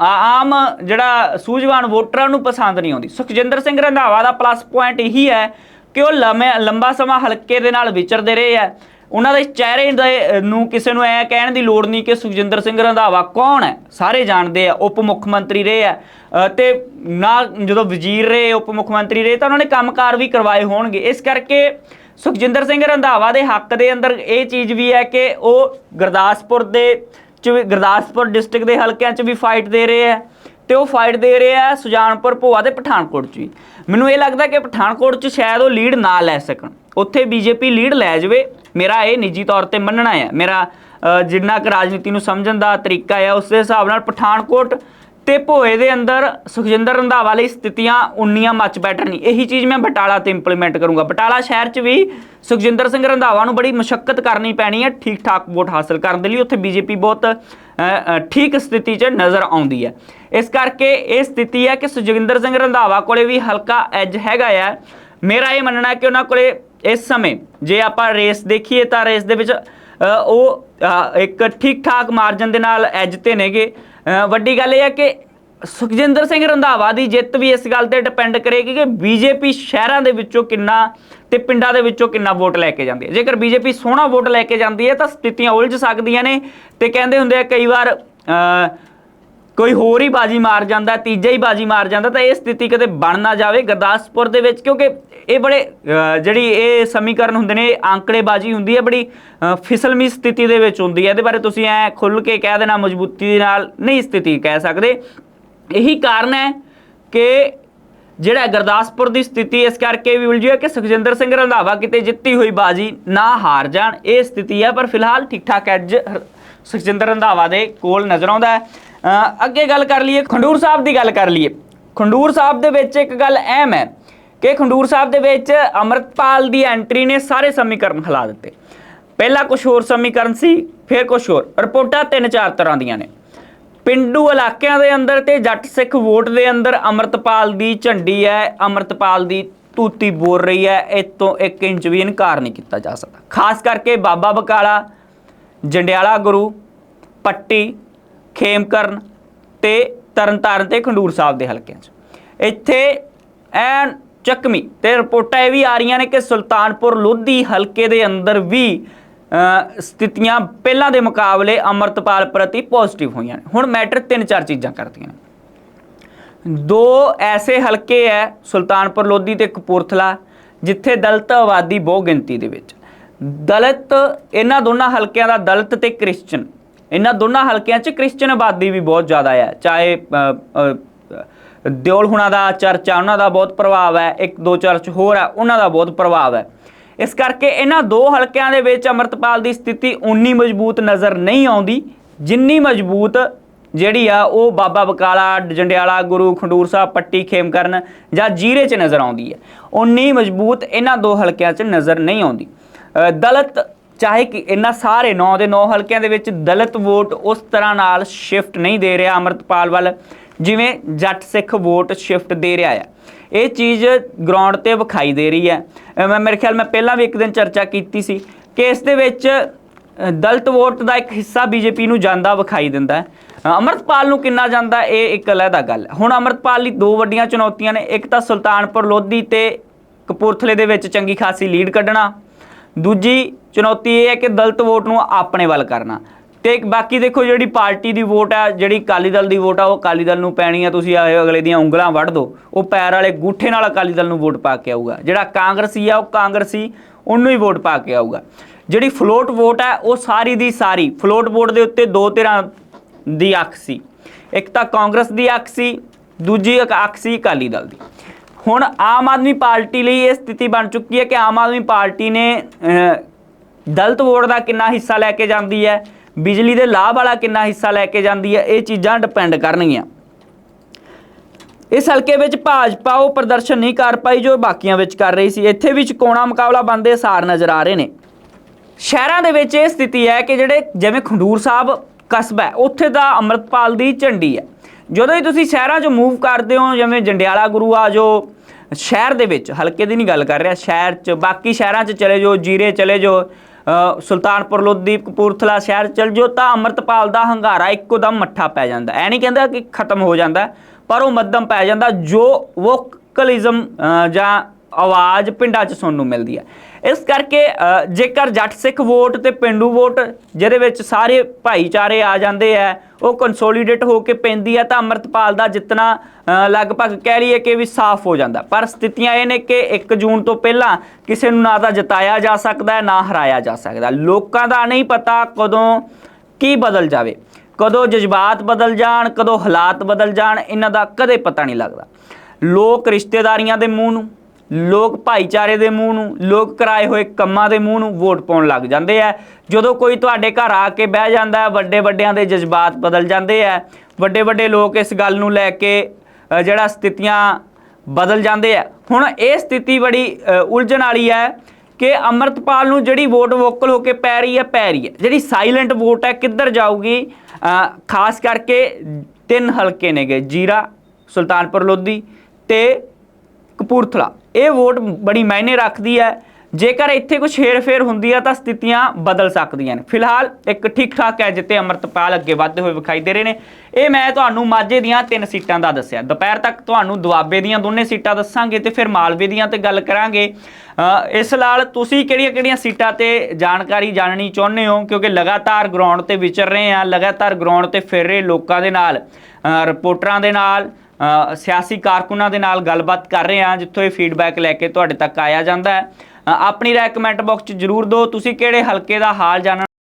ਆਮ ਜਿਹੜਾ ਸੂਝਵਾਨ ਵੋਟਰਾਂ ਨੂੰ ਪਸੰਦ ਨਹੀਂ ਆਉਂਦੀ। ਸੁਖਜਿੰਦਰ ਸਿੰਘ ਰੰਧਾਵਾ ਦਾ ਪਲੱਸ ਪੁਆਇੰਟ ਇਹੀ ਹੈ ਕਿ ਉਹ ਲੰਮੇ, ਲੰਬਾ ਸਮਾਂ ਹਲਕੇ ਦੇ ਨਾਲ ਵਿਚਰਦੇ ਰਹੇ ਹੈ। ਉਹਨਾਂ ਦੇ ਚਿਹਰੇ ਦੇ ਨੂੰ ਕਿਸੇ ਨੂੰ ਐ ਕਹਿਣ ਦੀ ਲੋੜ ਨਹੀਂ ਕਿ ਸੁਖਜਿੰਦਰ ਸਿੰਘ ਰੰਧਾਵਾ ਕੌਣ ਹੈ? ਸਾਰੇ ਜਾਣਦੇ ਆ ਉਪ ਮੁੱਖ ਮੰਤਰੀ ਰਹੇ ਆ। ਅ, ਤੇ ਨਾ ਜਦੋਂ ਵਜ਼ੀਰ ਰਹੇ ਉਪ ਮੁੱਖ ਮੰਤਰੀ ਰਹੇ ਤਾਂ ਉਹਨਾਂ ਨੇ ਕੰਮਕਾਰ ਵੀ ਕਰਵਾਏ ਹੋਣਗੇ। ਇਸ ਕਰਕੇ ਸੁਖਜਿੰਦਰ ਸਿੰਘ ਰੰਧਾਵਾ ਦੇ ਹੱਕ ਦੇ ਅੰਦਰ ਇਹ ਚੀਜ਼ ਵੀ ਹੈ ਕਿ ਉਹ ਗੁਰਦਾਸਪੁਰ ਦੇ ਚ ਵੀ ਗੁਰਦਾਸਪੁਰ ਡਿਸਟ੍ਰਿਕਟ ਦੇ ਹਲਕਿਆਂ 'ਚ ਵੀ ਫਾਈਟ ਦੇ ਰਹੇ ਆ। ਤੇ ਉਹ ਫਾਈਟ ਦੇ ਰਹੇ ਆ ਸੁਜਾਨਪੁਰ ਭੋਆ ਤੇ ਪਠਾਨਕੋਟ 'ਚ ਵੀ। ਮੈਨੂੰ ਇਹ ਲੱਗਦਾ ਕਿ ਪਠਾਨਕੋਟ 'ਚ ਸ਼ਾਇਦ ਉਹ ਲੀਡ ਨਾ ਲੈ ਸਕਣ। ਉੱਥੇ ਬੀਜੇਪੀ ਲੀਡ ਲੈ ਜਾਵੇ। ਮੇਰਾ ਇਹ ਨਿੱਜੀ ਤੌਰ ਤੇ ਮੰਨਣਾ ਹੈ। ਮੇਰਾ ਜਿੰਨਾ ਕੁ ਰਾਜਨੀਤੀ ਨੂੰ ਸਮਝਣ ਦਾ ਤਰੀਕਾ ਹੈ ਉਸ ਦੇ ਹਿਸਾਬ ਨਾਲ ਪਠਾਨਕੋਟ ਤੇ ਭੋਏ ਦੇ ਅੰਦਰ ਸੁਖਜਿੰਦਰ ਰੰਧਾਵਾ ਲਈ ਸਥਿਤੀਆਂ ਉਨੀਆਂ ਮੱਚ ਬੈਟਰ ਨਹੀਂ। ਇਹੀ ਚੀਜ਼ ਮੈਂ ਬਟਾਲਾ ਤੇ ਇੰਪਲੀਮੈਂਟ ਕਰੂੰਗਾ। ਬਟਾਲਾ ਸ਼ਹਿਰ 'ਚ ਵੀ ਸੁਖਜਿੰਦਰ ਸਿੰਘ ਰੰਧਾਵਾ ਨੂੰ ਬੜੀ ਮੁਸ਼ਕਲ ਕਰਨੀ ਪੈਣੀ ਹੈ ਠੀਕ ਠਾਕ ਵੋਟ ਹਾਸਲ ਕਰਨ ਦੇ ਲਈ। ਉੱਥੇ ਬੀਜੇਪੀ ਬਹੁਤ ਅ, ਅ, ਠੀਕ ਸਥਿਤੀ 'ਚ ਨਜ਼ਰ ਆਉਂਦੀ ਹੈ। ਇਸ ਕਰਕੇ ਇਹ ਸਥਿਤੀ ਹੈ ਕਿ ਸੁਖਜਿੰਦਰ ਸਿੰਘ ਰੰਧਾਵਾ ਕੋਲੇ ਵੀ ਹਲਕਾ ਐਜ ਹੈਗਾ ਆ। ਮੇਰਾ ਇਹ ਮੰਨਣਾ ਕਿ ਉਹਨਾਂ ਕੋਲੇ ਇਸ ਸਮੇਂ ਜੇ ਆਪਾਂ ਰੇਸ ਦੇਖੀਏ ਤਾਂ ਰੇਸ ਦੇ ਵਿੱਚ ਉਹ ਇੱਕ ਠੀਕ ਠਾਕ ਮਾਰਜਨ ਦੇ ਨਾਲ ਐਜ ਤੇ ਨੇਗੇ। ਵੱਡੀ ਗੱਲ ਇਹ ਹੈ ਕਿ ਸੁਖਜਿੰਦਰ ਸਿੰਘ ਰੰਧਾਵਾ ਦੀ ਜਿੱਤ ਵੀ ਇਸ ਗੱਲ ਤੇ ਡਿਪੈਂਡ ਕਰੇਗੀ ਕਿ ਬੀਜੇਪੀ ਸ਼ਹਿਰਾਂ ਦੇ ਵਿੱਚੋਂ ਕਿੰਨਾ ਤੇ ਪਿੰਡਾਂ ਦੇ ਵਿੱਚੋਂ ਕਿੰਨਾ ਵੋਟ ਲੈ ਕੇ ਜਾਂਦੀ ਹੈ। ਜੇਕਰ ਬੀਜੇਪੀ ਸੋਹਣਾ ਵੋਟ ਲੈ ਕੇ ਜਾਂਦੀ ਹੈ ਤਾਂ ਸਥਿਤੀਆਂ ਉਲਝ ਸਕਦੀਆਂ ਨੇ ਤੇ ਕਹਿੰਦੇ ਹੁੰਦੇ ਆ ਕਈ ਵਾਰ ਕੋਈ ਹੋਰ ਹੀ ਬਾਜੀ ਮਾਰ ਜਾਂਦਾ ਤੀਜਾ ਹੀ ਬਾਜੀ ਮਾਰ ਜਾਂਦਾ ਤਾਂ ਇਹ ਸਥਿਤੀ ਕਦੇ ਬਣ ਨਾ ਜਾਵੇ ਗੁਰਦਾਸਪੁਰ ਦੇ ਵਿੱਚ ਕਿਉਂਕਿ ਇਹ ਬੜੇ ਜਿਹੜੀ ਇਹ ਸਮੀਕਰਨ ਹੁੰਦੇ ਨੇ ਇਹ ਆંકੜੇਬਾਜ਼ੀ ਹੁੰਦੀ ਹੈ ਬੜੀ ਅ, ਫਿਸਲਮੀ ਸਥਿਤੀ ਦੇ ਵਿੱਚ ਹੁੰਦੀ ਹੈ। ਇਹਦੇ ਬਾਰੇ ਤੁਸੀਂ ਐ ਖੁੱਲ ਕੇ ਕਹਿ ਦੇਣਾ ਮਜ਼ਬੂਤੀ ਦੇ ਨਾਲ ਨਹੀਂ ਸਥਿਤੀ ਕਹਿ ਸਕਦੇ। ਇਹੀ ਕਾਰਨ ਹੈ ਕਿ ਜਿਹੜਾ ਗੁਰਦਾਸਪੁਰ ਦੀ ਸਥਿਤੀ ਇਸ ਕਰਕੇ ਵੀ ਉਲਝੀ ਹੈ ਕਿ ਸੁਖਜਿੰਦਰ ਸਿੰਘ ਰੰਧਾਵਾ ਕਿਤੇ ਜਿੱਤੀ ਹੋਈ ਬਾਜੀ ਨਾ ਹਾਰ ਜਾਣ ਇਹ ਸਥਿਤੀ ਹੈ ਪਰ ਫਿਲਹਾਲ ਠੀਕ ਠਾਕ ਐਜ ਸੁਖਜਿੰਦਰ ਰੰਧਾਵਾ ਦੇ ਕੋਲ ਨਜ਼ਰ ਆਉਂਦਾ ਹੈ। ਅੱਗੇ ਗੱਲ ਕਰ ਲਈਏ, ਖੰਡੂਰ ਸਾਹਿਬ ਦੀ ਗੱਲ ਕਰ ਲਈਏ। ਖੰਡੂਰ ਸਾਹਿਬ ਦੇ ਵਿੱਚ ਇੱਕ ਗੱਲ ਅਹਿਮ ਹੈ ਕਿ ਖੰਡੂਰ ਸਾਹਿਬ ਦੇ ਵਿੱਚ ਅਮਰਤਪਾਲ ਦੀ ਐਂਟਰੀ ਨੇ ਸਾਰੇ ਸਮੀਕਰਨ ਹਿਲਾ ਦਿੱਤੇ। ਪਹਿਲਾਂ ਕੁਝ ਹੋਰ ਸਮੀਕਰਨ ਸੀ, ਫਿਰ ਕੁਝ ਹੋਰ। ਰਿਪੋਰਟਾਂ ਤਿੰਨ ਚਾਰ ਤਰ੍ਹਾਂ ਦੀਆਂ ਨੇ। ਪਿੰਡੂ ਇਲਾਕਿਆਂ ਦੇ ਅੰਦਰ ਤੇ ਜੱਟ ਸਿੱਖ ਵੋਟ ਦੇ ਅੰਦਰ ਅਮਰਤਪਾਲ ਦੀ ਝੰਡੀ ਹੈ, ਅਮਰਤਪਾਲ ਦੀ ਤੂਤੀ ਬੋਲ ਰਹੀ ਹੈ ਇਹ ਤੋਂ 1 ਇੰਚ ਵੀ ਇਨਕਾਰ ਨਹੀਂ ਕੀਤਾ ਜਾ ਸਕਦਾ। ਖਾਸ ਕਰਕੇ ਬਾਬਾ ਬਕਾਲਾ, ਜੰਡਿਆਲਾ ਗੁਰੂ, ਪੱਟੀ ਖੇਮਕਰਨ ਤੇ ਤਰਨਤਾਰਨ ਤੇ ਖੰਡੂਰ ਸਾਹਿਬ ਦੇ ਹਲਕਿਆਂ 'ਚ। ਇੱਥੇ ਐਨ ਚੱਕਮੀ ਤੇ ਰਿਪੋਰਟਾਂ ਇਹ ਵੀ ਆ ਰਹੀਆਂ ਨੇ ਕਿ ਸੁਲਤਾਨਪੁਰ ਲੋਧੀ ਹਲਕੇ ਦੇ ਅੰਦਰ ਵੀ ਸਥਿਤੀਆਂ ਪਹਿਲਾਂ ਦੇ ਮੁਕਾਬਲੇ ਅਮਰਤਪਾਲ ਪ੍ਰਤੀ ਪੋਜ਼ਿਟਿਵ ਹੋਈਆਂ ਨੇ। ਹੁਣ ਮੈਟਰ ਤਿੰਨ ਚਾਰ ਚੀਜ਼ਾਂ ਕਰਦੀਆਂ ਨੇ। ਦੋ ਐਸੇ ਹਲਕੇ ਹੈ ਸੁਲਤਾਨਪੁਰ ਲੋਧੀ ਤੇ ਕਪੂਰਥਲਾ ਜਿੱਥੇ ਦਲਿਤ ਆਬਾਦੀ ਬਹੁ ਗਿਣਤੀ ਦੇ ਵਿੱਚ। ਦਲਿਤ, ਇਹਨਾਂ ਦੋਨਾਂ ਹਲਕਿਆਂ ਦਾ ਦਲਿਤ ਤੇ ਕ੍ਰਿਸਚਨ। ਇਹਨਾਂ ਦੋਨਾਂ ਹਲਕਿਆਂ 'ਚ ਕ੍ਰਿਸਚਨ ਆਬਾਦੀ ਵੀ ਬਹੁਤ ਜ਼ਿਆਦਾ ਹੈ। ਚਾਹੇ ਦਿਓਲ ਹੁਣਾਂ ਦਾ ਚਰਚ ਆ, ਉਹਨਾਂ ਦਾ ਬਹੁਤ ਪ੍ਰਭਾਵ ਹੈ। ਇੱਕ ਦੋ ਚਰਚ ਹੋਰ ਆ, ਉਹਨਾਂ ਦਾ ਬਹੁਤ ਪ੍ਰਭਾਵ ਹੈ। ਇਸ ਕਰਕੇ ਇਹਨਾਂ ਦੋ ਹਲਕਿਆਂ ਦੇ ਵਿੱਚ ਅਮਰਤਪਾਲ ਦੀ ਸਥਿਤੀ ਉਨੀ ਮਜ਼ਬੂਤ ਨਜ਼ਰ ਨਹੀਂ ਆਉਂਦੀ, ਜਿੰਨੀ ਮਜ਼ਬੂਤ ਜਿਹੜੀ ਆ, ਉਹ ਬਾਬਾ ਬਕਾਲਾ, ਜੰਡਿਆਲਾ, ਗੁਰੂ ਖੰਡੂਰ ਸਾਹਿਬ, ਪੱਟੀ, ਖੇਮਕਰਨ ਜਾਂ ਜੀਰੇ 'ਚ ਨਜ਼ਰ ਆਉਂਦੀ ਹੈ। ਉਨੀ ਮਜ਼ਬੂਤ ਇਹਨਾਂ ਦੋ ਹਲਕਿਆਂ 'ਚ ਨਜ਼ਰ ਨਹੀਂ ਆਉਂਦੀ। ਦਲਤ ਚਾਹੇ ਕਿ ਇਹਨਾਂ ਸਾਰੇ 9 ਦੇ 9 ਹਲਕਿਆਂ ਦੇ ਵਿੱਚ ਦਲਿਤ ਵੋਟ ਉਸ ਤਰ੍ਹਾਂ ਨਾਲ ਸ਼ਿਫਟ ਨਹੀਂ ਦੇ ਰਿਹਾ ਅਮਰਤਪਾਲ ਵੱਲ ਜਿਵੇਂ ਜੱਟ ਸਿੱਖ ਵੋਟ ਸ਼ਿਫਟ ਦੇ ਰਿਹਾ ਹੈ ਇਹ ਚੀਜ਼ ਗਰਾਊਂਡ ਤੇ ਵਿਖਾਈ ਦੇ ਰਹੀ ਹੈ। ਮੈਂ ਮੇਰੇ ਖਿਆਲ ਮੈਂ ਪਹਿਲਾਂ ਵੀ ਇੱਕ ਦਿਨ ਚਰਚਾ ਕੀਤੀ ਸੀ ਕਿ ਇਸ ਦੇ ਵਿੱਚ ਅ, ਦਲਿਤ ਵੋਟ ਦਾ ਇੱਕ ਹਿੱਸਾ ਬੀਜੇਪੀ ਨੂੰ ਜਾਂਦਾ ਵਿਖਾਈ ਦਿੰਦਾ ਹੈ। ਅ, ਅੰਮ੍ਰਿਤਪਾਲ ਨੂੰ ਕਿੰਨਾ ਜਾਂਦਾ ਇਹ ਇੱਕ ਅਲੱਗਾ ਗੱਲ ਹੈ। ਹੁਣ ਅੰਮ੍ਰਿਤਪਾਲ ਲਈ ਦੋ ਵੱਡੀਆਂ ਚੁਣੌਤੀਆਂ ਨੇ। ਇੱਕ ਤਾਂ ਸੁਲਤਾਨਪੁਰ ਲੋਧੀ ਤੇ ਕਪੂਰਥਲੇ ਦੇ ਵਿੱਚ ਚੰਗੀ ਖਾਸੀ ਲੀਡ ਕੱਢਣਾ। ਦੂਜੀ ਚੁਣੌਤੀ ਇਹ ਹੈ ਕਿ ਦਲਿਤ ਵੋਟ ਨੂੰ ਆਪਣੇ ਵੱਲ ਕਰਨਾ। ਤੇ ਬਾਕੀ ਦੇਖੋ ਜਿਹੜੀ ਪਾਰਟੀ ਦੀ ਵੋਟ ਹੈ ਜਿਹੜੀ ਅਕਾਲੀ ਦਲ ਦੀ ਵੋਟ ਆ, ਉਹ ਅਕਾਲੀ ਦਲ ਨੂੰ ਪੈਣੀ ਆ, ਤੁਸੀਂ ਆਏ ਅਗਲੇ ਦੀਆਂ ਉਂਗਲਾਂ ਵੱਢ ਦਿਓ ਉਹ ਪੈਰ ਵਾਲੇ ਗੂਠੇ ਨਾਲ ਅਕਾਲੀ ਦਲ ਨੂੰ ਵੋਟ ਪਾ ਕੇ ਆਊਗਾ। ਜਿਹੜਾ ਕਾਂਗਰਸੀ ਆ, ਉਹ ਕਾਂਗਰਸੀ, ਉਹਨੂੰ ਹੀ ਵੋਟ ਪਾ ਕੇ ਆਊਗਾ। ਜਿਹੜੀ ਫਲੋਟ ਵੋਟ ਹੈ ਉਹ ਸਾਰੀ ਦੀ ਸਾਰੀ, ਫਲੋਟ ਵੋਟ ਦੇ ਉੱਤੇ ਦੋ ਤਰ੍ਹਾਂ ਦੀ ਅੱਖ ਸੀ। ਇੱਕ ਤਾਂ ਕਾਂਗਰਸ ਦੀ ਅੱਖ ਸੀ, ਦੂਜੀ ਅੱਖ ਸੀ ਅਕਾਲੀ ਦਲ ਦੀ। ਹੁਣ ਆਮ ਆਦਮੀ ਪਾਰਟੀ ਲਈ ਇਹ ਸਥਿਤੀ ਬਣ ਚੁੱਕੀ ਹੈ ਕਿ ਆਮ ਆਦਮੀ ਪਾਰਟੀ ਨੇ ਦਲਤ ਵੋਟ ਦਾ ਕਿੰਨਾ ਹਿੱਸਾ ਲੈ ਕੇ ਜਾਂਦੀ ਹੈ, ਬਿਜਲੀ ਦੇ ਲਾਭ ਵਾਲਾ ਕਿੰਨਾ ਹਿੱਸਾ ਲੈ ਕੇ ਜਾਂਦੀ ਹੈ, ਇਹ ਚੀਜ਼ਾਂ ਡਿਪੈਂਡ ਕਰਨਗੀਆਂ। ਇਸ ਹਲਕੇ ਵਿੱਚ ਭਾਜਪਾ ਉਹ ਪ੍ਰਦਰਸ਼ਨ ਨਹੀਂ ਕਰ ਪਾਈ ਜੋ ਬਾਕੀਆਂ ਵਿੱਚ ਕਰ ਰਹੀ ਸੀ। ਇੱਥੇ ਵੀ ਚਕੋਣਾ ਮੁਕਾਬਲਾ ਬੰਦੇ ਸਾਰ ਨਜ਼ਰ ਆ ਰਹੇ ਨੇ। ਸ਼ਹਿਰਾਂ ਦੇ ਵਿੱਚ ਇਹ ਸਥਿਤੀ ਹੈ ਕਿ ਜਿਹੜੇ ਜਿਵੇਂ ਖੰਡੂਰ ਸਾਹਿਬ ਕਸਬਾ ਹੈ, ਉੱਥੇ ਦਾ ਅੰਮ੍ਰਿਤਪਾਲ ਦੀ ਝੰਡੀ ਹੈ। ਜਦੋਂ ਹੀ ਤੁਸੀਂ ਸ਼ਹਿਰਾਂ 'ਚ ਮੂਵ ਕਰਦੇ ਹੋ, ਜਿਵੇਂ ਜੰਡਿਆਲਾ ਗੁਰੂ ਆ, ਜੋ ਸ਼ਹਿਰ ਦੇ ਵਿੱਚ, ਹਲਕੇ ਦੀ ਨਹੀਂ ਗੱਲ ਕਰ ਰਿਹਾ, ਸ਼ਹਿਰ 'ਚ, ਬਾਕੀ ਸ਼ਹਿਰਾਂ 'ਚ ਚਲੇ ਜਾਓ, ਜੀਰੇ ਚਲੇ ਜਾਓ ਸੁਲਤਾਨਪੁਰ ਲੋਧੀ ਕਪੂਰਥਲਾ ਸ਼ਹਿਰ ਚਲ ਜਾਓ ਤਾਂ ਅੰਮ੍ਰਿਤਪਾਲ ਦਾ ਹੰਗਾਰਾ ਇੱਕੋ ਦਮ ਮੱਠਾ ਪੈ ਜਾਂਦਾ ਐ ਨਹੀਂ ਕਹਿੰਦਾ ਕਿ ਖਤਮ ਹੋ ਜਾਂਦਾ ਪਰ ਉਹ ਮੱਧਮ ਪੈ ਜਾਂਦਾ ਜੋ ਵੋਕਲਿਜ਼ਮ ਜਾਂ ਆਵਾਜ਼ ਪਿੰਡਾਂ 'ਚ ਸੁਣਨ ਨੂੰ ਮਿਲਦੀ ਹੈ ਇਸ ਕਰਕੇ ਜੇਕਰ ਜੱਟ ਸਿੱਖ ਵੋਟ ਤੇ ਪਿੰਡੂ ਵੋਟ, ਜਿਹਦੇ ਵਿੱਚ ਸਾਰੇ ਭਾਈਚਾਰੇ ਆ ਜਾਂਦੇ ਆ, ਉਹ ਕੰਸੋਲੀਡੇਟ ਹੋ ਕੇ ਪੈਂਦੀ ਹੈ ਤਾਂ ਅੰਮ੍ਰਿਤਪਾਲ ਦਾ ਜਿੱਤਣਾ ਲਗਭਗ ਕਹਿ ਲਈਏ ਕਿ ਵੀ ਸਾਫ਼ ਹੋ ਜਾਂਦਾ। ਪਰ ਸਥਿਤੀਆਂ ਇਹ ਨੇ ਕਿ 1 ਜੂਨ ਤੋਂ ਪਹਿਲਾਂ ਕਿਸੇ ਨੂੰ ਨਾ ਤਾਂ ਜਿਤਾਇਆ ਜਾ ਸਕਦਾ, ਨਾ ਹਰਾਇਆ ਜਾ ਸਕਦਾ। ਲੋਕਾਂ ਦਾ ਨਹੀਂ ਪਤਾ ਕਦੋਂ ਕੀ ਬਦਲ ਜਾਵੇ। ਕਦੋਂ ਜਜ਼ਬਾਤ ਬਦਲ ਜਾਣ, ਕਦੋਂ ਹਾਲਾਤ ਬਦਲ ਜਾਣ, ਇਹਨਾਂ ਦਾ ਕਦੇ ਪਤਾ ਨਹੀਂ ਲੱਗਦਾ। ਲੋਕ ਰਿਸ਼ਤੇਦਾਰੀਆਂ ਦੇ ਮੂੰਹ ਨੂੰ ਲੋਕ ਭਾਈਚਾਰੇ ਦੇ ਮੂੰਹ ਨੂੰ, ਲੋਕ ਕਰਾਏ ਹੋਏ ਕੰਮਾਂ ਦੇ ਮੂੰਹ ਨੂੰ ਵੋਟ ਪਾਉਣ ਲੱਗ ਜਾਂਦੇ ਆ। ਜਦੋਂ ਕੋਈ ਤੁਹਾਡੇ ਘਰ ਆ ਕੇ ਬਹਿ ਜਾਂਦਾ ਹੈ ਵੱਡੇ ਵੱਡਿਆਂ ਦੇ ਜਜ਼ਬਾਤ ਬਦਲ ਜਾਂਦੇ ਆ। ਵੱਡੇ ਵੱਡੇ ਲੋਕ ਇਸ ਗੱਲ ਨੂੰ ਲੈ ਕੇ ਜਿਹੜਾ ਸਥਿਤੀਆਂ ਬਦਲ ਜਾਂਦੇ ਆ। ਹੁਣ ਇਹ ਸਥਿਤੀ ਬੜੀ ਉਲਝਣ ਵਾਲੀ ਹੈ ਕਿ ਅਮਰਤਪਾਲ ਨੂੰ ਜਿਹੜੀ ਵੋਟ ਵੋਕਲ ਹੋ ਕੇ ਪੈ ਰਹੀ ਹੈ, ਪੈ ਰਹੀ ਹੈ। ਜਿਹੜੀ ਸਾਇਲੈਂਟ ਵੋਟ ਹੈ, ਕਿੱਧਰ ਜਾਊਗੀ? ਖਾਸ ਕਰਕੇ ਤਿੰਨ ਹਲਕੇ ਨੇਗੇ, ਜੀਰਾ, ਸੁਲਤਾਨਪੁਰ, ਲੋਧੀ ਤੇ ਕਪੂਰਥਲਾ। ਇਹ ਵੋਟ ਬੜੀ ਮਾਇਨੇ ਰੱਖਦੀ ਹੈ। ਜੇਕਰ ਇੱਥੇ ਕੁਝ ਹੇਰ-ਫੇਰ ਹੁੰਦੀ ਹੈ ਤਾਂ ਸਥਿਤੀਆਂ ਬਦਲ ਸਕਦੀਆਂ ਨੇ। ਫਿਲਹਾਲ ਇੱਕ ਠੀਕ-ਠਾਕ ਹੈ ਜਿੱਤੇ ਅਮਰਤਪਾਲ ਅੱਗੇ ਵੱਧਦੇ ਹੋਏ ਵਿਖਾਈ ਦੇ ਰਹੇ ਨੇ। ਇਹ ਮੈਂ ਤੁਹਾਨੂੰ ਮਾਝੇ ਦੀਆਂ ਤਿੰਨ ਸੀਟਾਂ ਦਾ ਦੱਸਿਆ। ਦੁਪਹਿਰ ਤੱਕ ਤੁਹਾਨੂੰ ਦੁਆਬੇ ਦੀਆਂ ਦੋਨੇ ਸੀਟਾਂ ਦੱਸਾਂਗੇ ਤੇ ਫਿਰ ਮਾਲਵੇ ਦੀਆਂ ਤੇ ਗੱਲ ਕਰਾਂਗੇ। ਇਸ ਨਾਲ ਤੁਸੀਂ ਕਿਹੜੀਆਂ-ਕਿਹੜੀਆਂ ਸੀਟਾਂ ਤੇ ਜਾਣਕਾਰੀ ਜਾਣਨੀ ਚਾਹੁੰਦੇ ਹੋ? ਕਿਉਂਕਿ ਲਗਾਤਾਰ ਗਰਾਊਂਡ ਤੇ ਵਿਚਰ ਰਹੇ ਆ ਲਗਾਤਾਰ ਗਰਾਊਂਡ ਤੇ ਫਿਰ ਰਹੇ ਲੋਕਾਂ ਦੇ ਨਾਲ ਰਿਪੋਰਟਰਾਂ ਦੇ ਨਾਲ ਸਿਆਸੀ ਕਾਰਕੁਨਾਂ ਦੇ ਨਾਲ ਗੱਲਬਾਤ ਕਰ ਰਹੇ ਹਾਂ, ਜਿੱਥੋਂ ਇਹ ਫੀਡਬੈਕ ਲੈ ਕੇ ਤੁਹਾਡੇ ਤੱਕ ਆਇਆ ਜਾਂਦਾ ਹੈ। ਆਪਣੀ ਰਾਏ ਕਮੈਂਟ ਬਾਕਸ 'ਚ ਜਰੂਰ ਦਿਓ ਤੁਸੀਂ ਕਿਹੜੇ ਹਲਕੇ ਦਾ ਹਾਲ ਜਾਣਨ